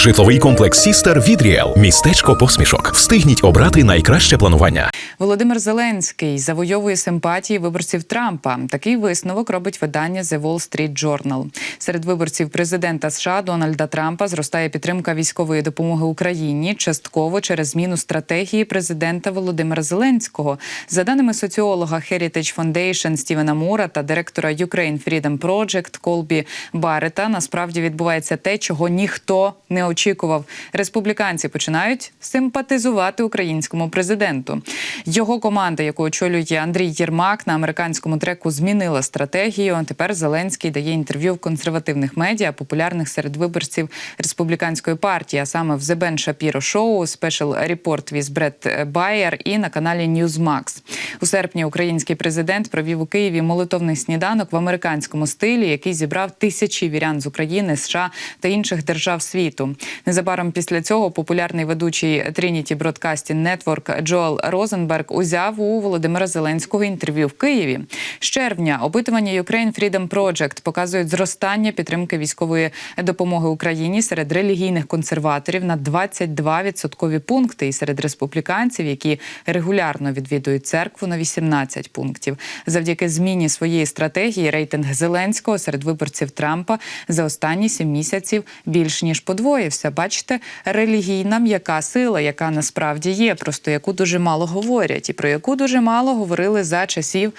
Житловий комплекс Сістер від Ріел. Містечко посмішок. Встигніть обрати найкраще планування. Володимир Зеленський завойовує симпатії виборців Трампа. Такий висновок робить видання The Wall Street Journal. Серед виборців президента США Дональда Трампа зростає підтримка військової допомоги Україні частково через зміну стратегії президента Володимира Зеленського. За даними соціолога Heritage Foundation Стівена Мура та директора Ukraine Freedom Project Колбі Барета, насправді відбувається те, чого ніхто не очікував. Республіканці починають симпатизувати українському президенту. Його команда, яку очолює Андрій Єрмак, на американському треку змінила стратегію. Тепер Зеленський дає інтерв'ю в консервативних медіа, популярних серед виборців республіканської партії, а саме в The Ben Shapiro Show, Special Report with Brett і на каналі Newsmax. У серпні український президент провів у Києві молитовний сніданок в американському стилі, який зібрав тисячі вірян з України, США та інших держав світу. Незабаром після цього популярний ведучий Trinity Broadcasting Network Джоел Розенберг узяв у Володимира Зеленського інтерв'ю в Києві. З червня опитування Ukraine Freedom Project показують зростання підтримки військової допомоги Україні серед релігійних консерваторів на 22 відсоткові пункти, і серед республіканців, які регулярно відвідують церкву на 18 пунктів. Завдяки зміні своєї стратегії рейтинг Зеленського серед виборців Трампа за останні сім місяців більш ніж подвоївся. Бачите, релігійна м'яка сила, яка насправді є, просто яку дуже мало говорять, і про яку дуже мало говорили за часів.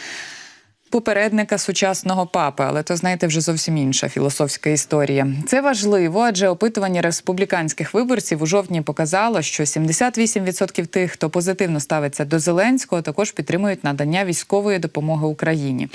Попередника сучасного папи, але то знаєте вже зовсім інша філософська історія. Це важливо, адже опитування республіканських виборців у жовтні показало, що 78% тих, хто позитивно ставиться до Зеленського, також підтримують надання військової допомоги Україні.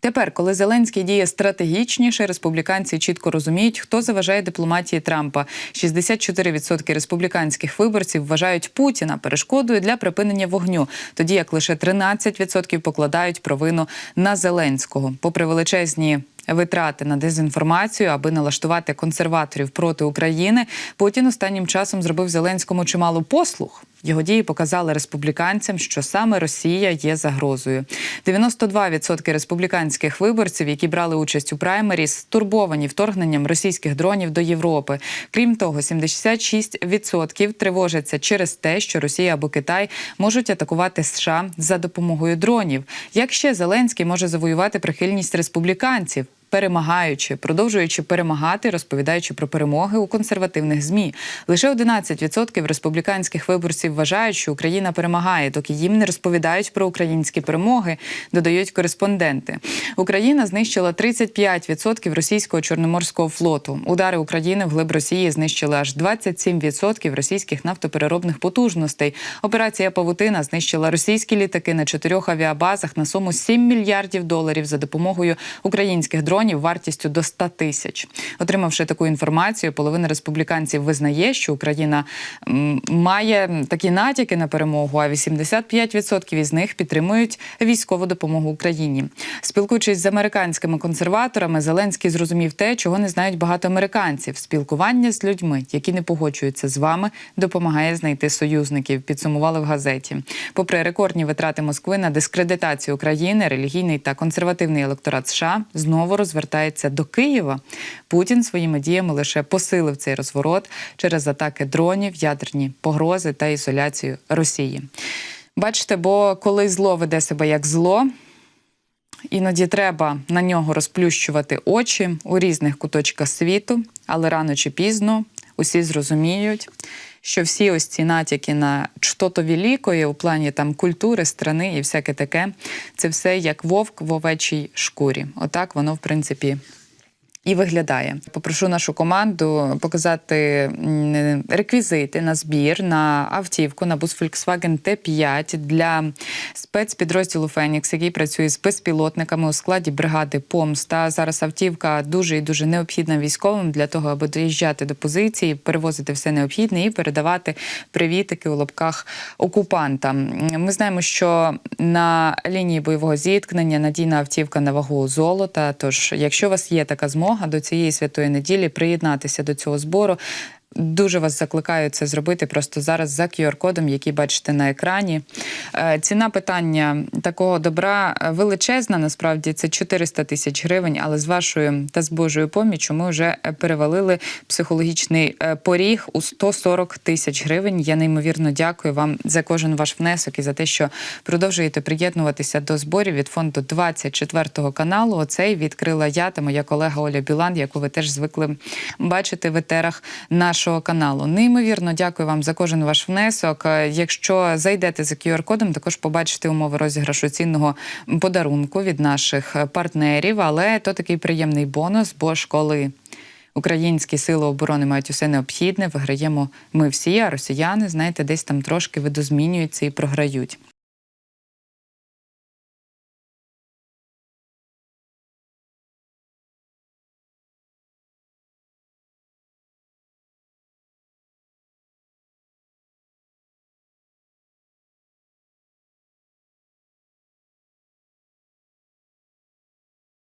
Тепер, коли Зеленський діє стратегічніше, республіканці чітко розуміють, хто заважає дипломатії Трампа. 64% республіканських виборців вважають Путіна перешкодою для припинення вогню, тоді як лише 13% покладають провину на Зеленського. Попри величезні витрати на дезінформацію, аби налаштувати консерваторів проти України, Путін останнім часом зробив Зеленському чимало послуг. Його дії показали республіканцям, що саме Росія є загрозою. 92% республіканських виборців, які брали участь у праймеріс, стурбовані вторгненням російських дронів до Європи. Крім того, 76% тривожаться через те, що Росія або Китай можуть атакувати США за допомогою дронів. Як ще Зеленський може завоювати прихильність республіканців? Перемагаючи, продовжуючи перемагати, розповідаючи про перемоги у консервативних змі. Лише 11% республіканських виборців вважають, що Україна перемагає, доки їм не розповідають про українські перемоги, додають кореспонденти. Україна знищила 35% російського чорноморського флоту. Удари України вглиб Росії знищили аж 27% російських нафтопереробних потужностей. Операція Павутина знищила російські літаки на чотирьох авіабазах на суму 7 мільярдів доларів за допомогою українських дронів дронів вартістю до 100 тисяч. Отримавши таку інформацію, половина республіканців визнає, що Україна має такі натяки на перемогу, а 85% із них підтримують військову допомогу Україні. Спілкуючись з американськими консерваторами, Зеленський зрозумів те, чого не знають багато американців. Спілкування з людьми, які не погоджуються з вами, допомагає знайти союзників. Підсумували в газеті. Попри рекордні витрати Москви на дискредитацію України, релігійний та консервативний електорат США знову розвертається до Києва. Путін своїми діями лише посилив цей розворот через атаки дронів, ядерні погрози та ізоляцію Росії. Бачите, бо коли зло веде себе як зло. Іноді треба на нього розплющувати очі у різних куточках світу, але рано чи пізно усі зрозуміють, що всі ось ці натяки на що-то великое у плані там культури, страни і всяке таке, це все як вовк в овечій шкурі. Отак воно, в принципі, і виглядає. Попрошу нашу команду показати реквізити на збір на автівку на бус Volkswagen T5 для спецпідрозділу Фенікс, який працює з безпілотниками у складі бригади Помста. Зараз автівка дуже і дуже необхідна військовим для того, аби доїжджати до позиції, перевозити все необхідне і передавати привітики у лапках окупантам. Ми знаємо, що на лінії бойового зіткнення надійна автівка на вагу золота. Тож, якщо у вас є така змога до цієї святої неділі приєднатися до цього збору. Дуже вас закликаю це зробити просто зараз за QR-кодом, який бачите на екрані. Е, Ціна питання такого добра е, величезна. Насправді це 400 тисяч гривень. Але з вашою та з Божою поміччю ми вже е, перевалили психологічний поріг у 140 тисяч гривень. Я неймовірно дякую вам за кожен ваш внесок і за те, що продовжуєте приєднуватися до зборів від фонду 24 каналу. Оцей відкрила я та моя колега Оля Білан, яку ви теж звикли бачити в етерах нашого каналу. Неймовірно дякую вам за кожен ваш внесок. Е, Якщо зайдете за QR-кодом, також побачите умови розіграшу цінного подарунку від наших е, партнерів. Але то такий приємний бонус, бо ж коли Українські сили оборони мають усе необхідне. Виграємо ми всі, а росіяни, знаєте, десь там трошки видозмінюються і програють.